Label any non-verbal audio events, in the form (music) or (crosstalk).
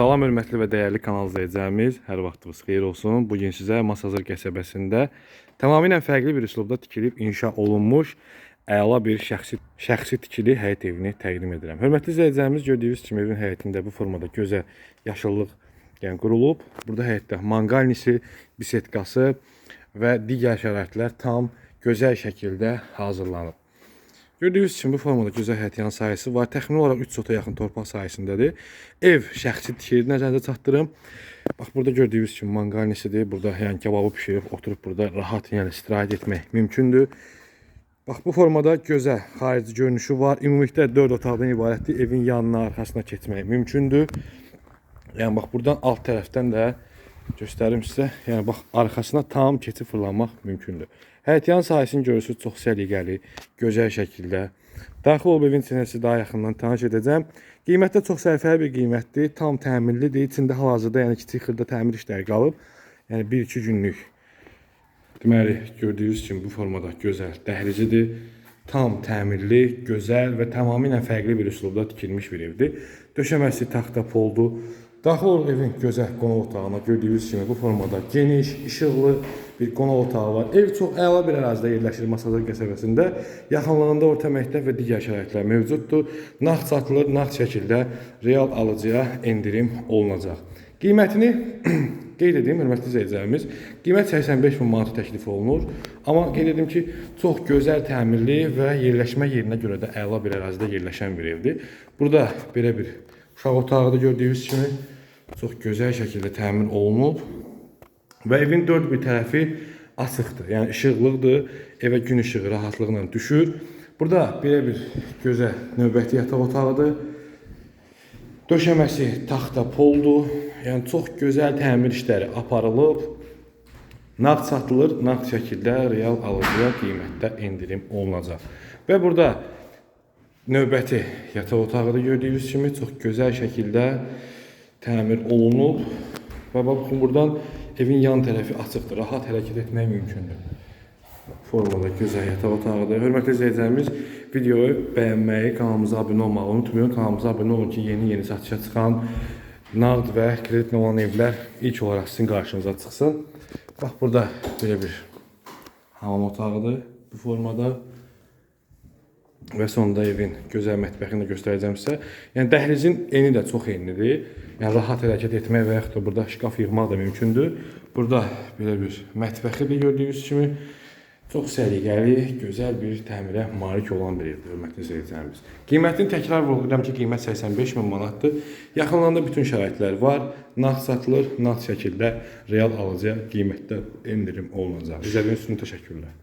Salam hörmətli və dəyərli kanal izləyicilərimiz, hər vaxtınız xeyir olsun. Bu gün sizə Masazır qəsəbəsində tamamilə fərqli bir üslubda tikilib inşa olunmuş əla bir şəxsi şəxsi tikili həyət evini təqdim edirəm. Hörmətli izləyicilərimiz, gördüyünüz kimi evin həyətində bu formada gözəl yaşıllıq yəni qurulub. Burada həyətdə manqalnisi, bisetkası və digər şəraitlər tam gözəl şəkildə hazırlanıb. Gördüyünüz kimi bu formada gözəl həyətyan sahəsi var. Təxmini olaraq 3 sota yaxın torpaq sahəsindədir. Ev şəxsi tikili nəzərinizə çatdırım. Bax burada gördüyünüz kimi manqalnisidir. Burada yəni kebabı bişirib oturub burada rahat yəni istirahət etmək mümkündür. Bax bu formada gözəl xarici görünüşü var. Ümumilikdə 4 otaqdan ibarətdir. Evin yanına, arxasına keçmək mümkündür. Yəni bax buradan alt tərəfdən də göstərim sizə. Yəni bax arxasına tam keçib fırlanmaq mümkündür. Həyətyan sahəsinin görüntüsü çox səliqəli, gözəl şəkildə. Daxil olub evin içinəsi daha yaxından tanış edəcəm. Qiymətdə çox sərfəli bir qiymətdir, tam təmirlidir. İçində hal-hazırda yəni kiçik xırda təmir işləri qalıb. Yəni 1-2 günlük Deməli, gördüyünüz kimi bu formada gözəl dəhlicidir. Tam təmirli, gözəl və tamamilə fərqli bir üslubda tikilmiş bir evdir. Döşəməsi taxta poldu. Daxil olub evin gözəl qonaq otağına gördüyünüz kimi bu formada geniş, işıqlı bir qonaq otağı var. Ev çox əla bir ərazidə yerləşir Masazır qəsəbəsində. Yaxınlığında orta məktəb və digər şəraitlər mövcuddur. Nağd satılır, nağd şəkildə real alıcıya endirim olunacaq. Qiymətini (clears throat) qeyd edeyim, hörmətli izləyicilərimiz. Qiymət 85 min manat təklif olunur. Amma qeyd edim ki, çox gözəl təmirli və yerləşmə yerinə görə də əla bir ərazidə yerləşən bir evdir. Burada belə bir uşaq otağı da gördüyünüz kimi çox gözəl şəkildə təmin olunub. Və evin dörd bir tərəfi açıqdır. Yəni işıqlıqdır. Evə gün işığı rahatlıqla düşür. Burada belə bir gözəl növbəti yataq otağıdır. Döşəməsi taxta poldur. Yəni çox gözəl təmir işləri aparılıb. Nağd satılır, nağd şəkildə real alıcıya qiymətdə endirim olunacaq. Və burada növbəti yataq otağı da gördüyünüz kimi çox gözəl şəkildə təmir olunub. Və baxın buradan evin yan tərəfi açıqdır, rahat hərəkət etmək mümkündür. Formada gözəl yataq otağıdır. Hörmətli izləyicilərimiz, videoyu bəyənməyi, kanalımıza abunə olmağı unutmayın. Kanalımıza abunə olun ki, yeni-yeni satışa çıxan nağd və kreditlə olan evlər ilk olaraq sizin qarşınıza çıxsın. Bax burada belə bir hamam otağıdır bu formada. Və sonunda evin gözəl mətbəxini də göstərəcəm sizə. Yəni dəhlizin eni də çox enlidir. Yəni rahat hərəkət etmək və yaxud da burada şkaf yığmaq da mümkündür. Burada belə bir mətbəxi də gördüyünüz kimi çox səliqəli, gözəl bir təmirə malik olan bir evdir, hörmətli izləyicilərimiz. Qiymətini təkrar vurğulayıram ki, qiymət 85 min manatdır. Yaxınlarında bütün şəraitlər var. Nağd satılır, nağd şəkildə real alıcıya qiymətdə endirim olunacaq. İzlədiyiniz üçün təşəkkürlər.